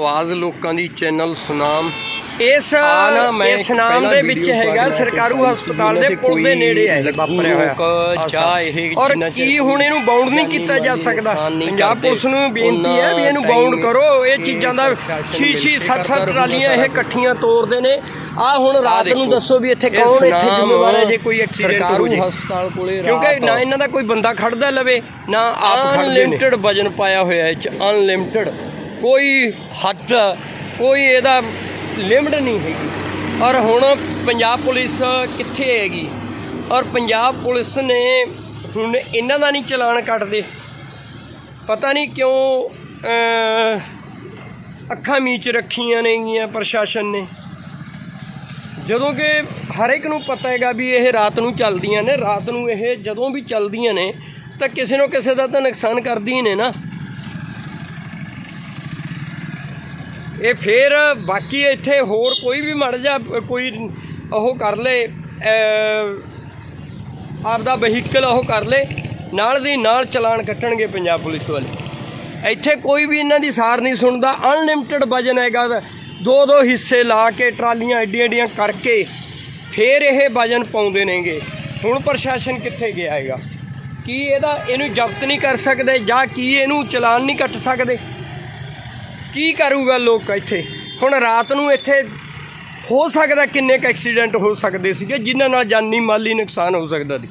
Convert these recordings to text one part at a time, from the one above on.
ਆਵਾਜ਼ ਲੋਕਾਂ ਦੀ ਚੈਨਲ ਸੁਨਾਮ। ਇਸ ਇਸ ਨਾਮ ਦੇ ਵਿੱਚ ਹੈਗਾ ਸਰਕਾਰੂ ਹਸਪਤਾਲ ਦੇ ਪੁਲ ਦੇ ਨੇੜੇ ਹੈ। ਵਾਪਰਿਆ ਹੋਇਆ। ਜਾਂ ਇਹ ਔਰ ਕੀ ਹੁਣ ਇਹਨੂੰ ਬਾਉਂਡ ਨਹੀਂ ਕੀਤਾ ਜਾ ਸਕਦਾ? ਪੰਜਾਬ ਪੁਲਿਸ ਨੂੰ ਬੇਨਤੀ ਹੈ ਵੀ ਇਹਨੂੰ ਬਾਉਂਡ ਕਰੋ। ਇਹ ਚੀਜ਼ਾਂ ਦਾ ਛੀ ਛੀ ਸੱਤ ਸੱਤ ਟਰਾਲੀਆਂ ਇਹ ਇਕੱਠੀਆਂ ਤੋੜਦੇ ਨੇ। ਆ ਹੁਣ ਰਾਤ ਨੂੰ ਦੱਸੋ ਵੀ ਇੱਥੇ ਕੌਣ ਇੱਥੇ ਜ਼ਿੰਮੇਵਾਰ ਹੈ ਜੇ ਕੋਈ ਐਕਸੀਡੈਂਟ ਹੋ ਜੇ। ਹਸਪਤਾਲ ਕੋਲੇ ਕਿਉਂਕਿ ਨਾ ਇਹਨਾਂ ਦਾ ਕੋਈ ਬੰਦਾ ਖੜਦਾ ਲਵੇ ਨਾ ਆਪ ਖੜਦੇ ਨੇ। ਅਨਲਿਮਟਿਡ ਵਜਨ ਪਾਇਆ ਹੋਇਆ ਚ ਅਨਲਿਮਟਿਡ ਕੋਈ ਹੱਦ, ਕੋਈ ਇਹਦਾ ਲਿਮਟ ਨਹੀਂ ਹੈਗੀ। ਔਰ ਹੁਣ ਪੰਜਾਬ ਪੁਲਿਸ ਕਿੱਥੇ ਹੈਗੀ? ਔਰ ਪੰਜਾਬ ਪੁਲਿਸ ਨੇ ਹੁਣ ਇਹਨਾਂ ਦਾ ਨਹੀਂ ਚਲਾਨ ਕੱਟਦੇ। ਪਤਾ ਨਹੀਂ ਕਿਉਂ ਅੱਖਾਂ ਮੀਚ ਰੱਖੀਆਂ ਨੇਗੀਆਂ ਪ੍ਰਸ਼ਾਸਨ ਨੇ। ਜਦੋਂ ਕਿ ਹਰ ਇੱਕ ਨੂੰ ਪਤਾ ਹੈਗਾ ਵੀ ਇਹ ਰਾਤ ਨੂੰ ਚੱਲਦੀਆਂ ਨੇ। ਰਾਤ ਨੂੰ ਇਹ ਜਦੋਂ ਵੀ ਚੱਲਦੀਆਂ ਨੇ, ਤਾਂ ਕਿਸੇ ਨੂੰ ਕਿਸੇ ਦਾ ਤਾਂ ਨੁਕਸਾਨ ਕਰਦੀ ਹੀ ਨੇ ਨਾ। ਇਹ ਫੇਰ ਬਾਕੀ ਇੱਥੇ ਹੋਰ ਕੋਈ ਵੀ ਮੜ ਜਾ, ਕੋਈ ਉਹ ਕਰ ਲੇ ਆਪਦਾ ਵਹੀਕਲ ਉਹ ਕਰ ਲੇ, ਨਾਲ ਦੀ ਨਾਲ ਚਲਾਨ ਕੱਟਣਗੇ ਪੰਜਾਬ ਪੁਲਿਸ ਵਾਲੇ। ਇੱਥੇ ਕੋਈ ਵੀ ਇਹਨਾਂ ਦੀ ਸਾਰ ਨਹੀਂ ਸੁਣਦਾ ਅਨਲਿਮਟਿਡ ਵਜਨ ਹੈਗਾ ਦੋ ਦੋ ਹਿੱਸੇ ਲਾ ਕੇ ਟਰਾਲੀਆਂ ਐਡੀਆਂ ਐਡੀਆਂ ਕਰਕੇ ਫੇਰ ਇਹ ਵਜਨ ਪਾਉਂਦੇ ਨੇਗੇ। ਹੁਣ ਪ੍ਰਸ਼ਾਸਨ ਕਿੱਥੇ ਗਿਆ ਹੈਗਾ? ਕੀ ਇਹਦਾ, ਇਹਨੂੰ ਜ਼ਬਤ ਨਹੀਂ ਕਰ ਸਕਦੇ ਜਾਂ ਕੀ ਇਹਨੂੰ ਚਲਾਨ ਨਹੀਂ ਕੱਟ ਸਕਦੇ? ਕੀ ਕਰੂਗਾ ਲੋਕ ਇੱਥੇ? ਹੁਣ ਰਾਤ ਨੂੰ ਇੱਥੇ ਹੋ ਸਕਦਾ ਕਿੰਨੇ ਕ ਐਕਸੀਡੈਂਟ ਹੋ ਸਕਦੇ ਸੀਗੇ, ਜਿਨ੍ਹਾਂ ਨਾਲ ਜਾਨੀ ਮਾਲੀ ਨੁਕਸਾਨ ਹੋ ਸਕਦਾ ਸੀ?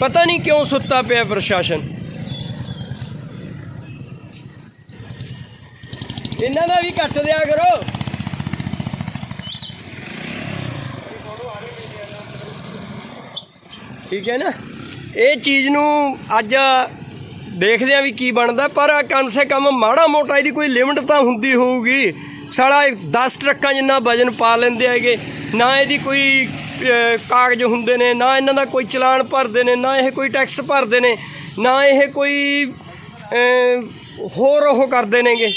ਪਤਾ ਨਹੀਂ ਕਿਉਂ ਸੁੱਤਾ ਪਿਆ ਪ੍ਰਸ਼ਾਸਨ। ਇਹਨਾਂ ਦਾ ਵੀ ਕੱਟ ਦਿਆ ਕਰੋ। ਠੀਕ ਹੈ ਨਾ? ਇਹ ਚੀਜ਼ ਨੂੰ ਅੱਜ ਦੇਖਦੇ ਆ ਵੀ ਕੀ ਬਣਦਾ, ਪਰ ਕਮ ਸੇ ਕਮ ਮਾੜਾ ਮੋਟਾ ਇਹਦੀ ਕੋਈ ਲਿਮਟ ਤਾਂ ਹੁੰਦੀ ਹੋਊਗੀ। ਸਾਲਾ 10 ਟਰੱਕਾਂ ਜਿੰਨਾ ਵਜਨ ਪਾ ਲੈਂਦੇ ਹੈਗੇ, ਨਾ ਇਹਦੀ ਕੋਈ ਕਾਗਜ਼ ਹੁੰਦੇ ਨੇ, ਨਾ ਇਹਨਾਂ ਦਾ ਕੋਈ ਚਲਾਨ ਭਰਦੇ ਨੇ, ਨਾ ਇਹ ਕੋਈ ਟੈਕਸ ਭਰਦੇ ਨੇ, ਨਾ ਇਹ ਕੋਈ ਹੋਰ ਉਹ ਕਰਦੇ ਨੇਗੇ।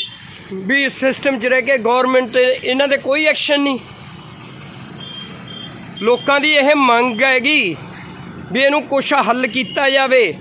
ਵੀ ਸਿਸਟਮ 'ਚ ਰਹਿ ਕੇ ਗਵਰਨਮੈਂਟ ਤੇ ਇਹਨਾਂ ਦੇ ਕੋਈ ਐਕਸ਼ਨ ਨਹੀਂ। ਲੋਕਾਂ ਦੀ ਇਹ ਮੰਗ ਹੈਗੀ ਵੀ ਇਹਨੂੰ ਕੁਛ ਹੱਲ ਕੀਤਾ ਜਾਵੇ।